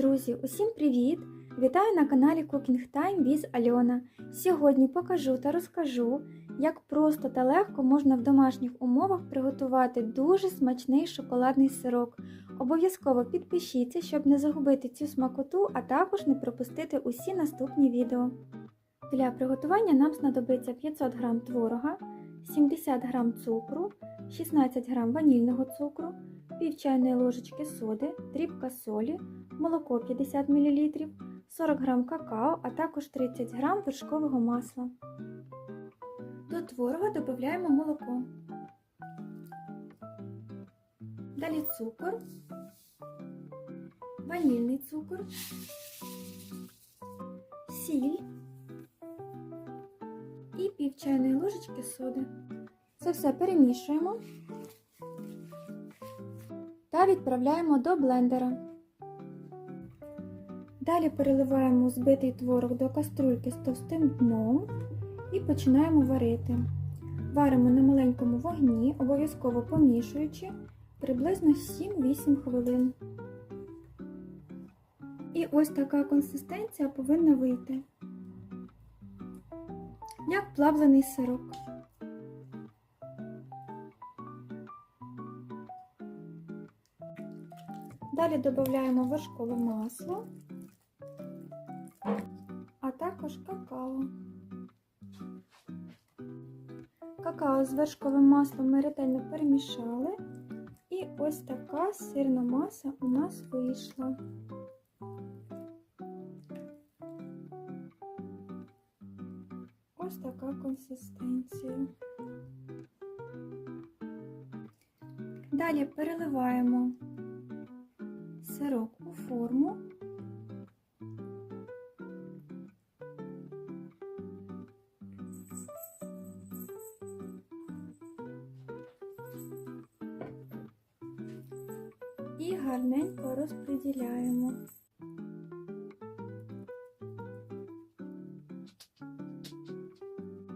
Друзі, усім привіт! Вітаю на каналі Cooking Time with Альона. Сьогодні покажу та розкажу, як просто та легко можна в домашніх умовах приготувати дуже смачний шоколадний сирок. Обов'язково підпишіться, щоб не загубити цю смакоту, а також не пропустити усі наступні відео. Для приготування нам знадобиться 500 г творога, 70 г цукру, 16 г ванільного цукру, пів чайної ложечки соди, дрібка солі, молоко 50 мл, 40 г какао, а також 30 г вершкового масла. До творога додаємо молоко. Далі цукор, ванільний цукор, сіль і пів чайної ложечки соди. Це все перемішуємо та відправляємо до блендера. Далі переливаємо збитий творог до каструльки з товстим дном і починаємо варити. Варимо на маленькому вогні, обов'язково помішуючи приблизно 7-8 хвилин. І ось така консистенція повинна вийти, як плавлений сирок. Далі додаємо вершкове масло, а також какао. Какао з вершковим маслом ми ретельно перемішали, і ось така сирна маса у нас вийшла. Ось така консистенція. Далі переливаємо сирок у форму. І гарненько розподіляємо.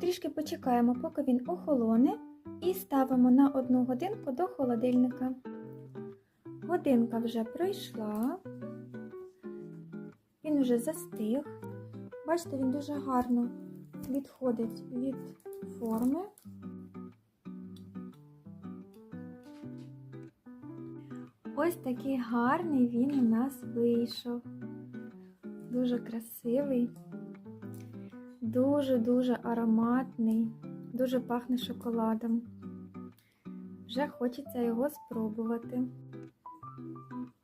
Трішки почекаємо, поки він охолоне, і ставимо на одну годинку до холодильника. Годинка вже пройшла, він вже застиг. Бачите, він дуже гарно відходить від форми. Ось такий гарний він у нас вийшов. Дуже красивий, дуже-дуже ароматний, дуже пахне шоколадом. Вже хочеться його спробувати. Thank you.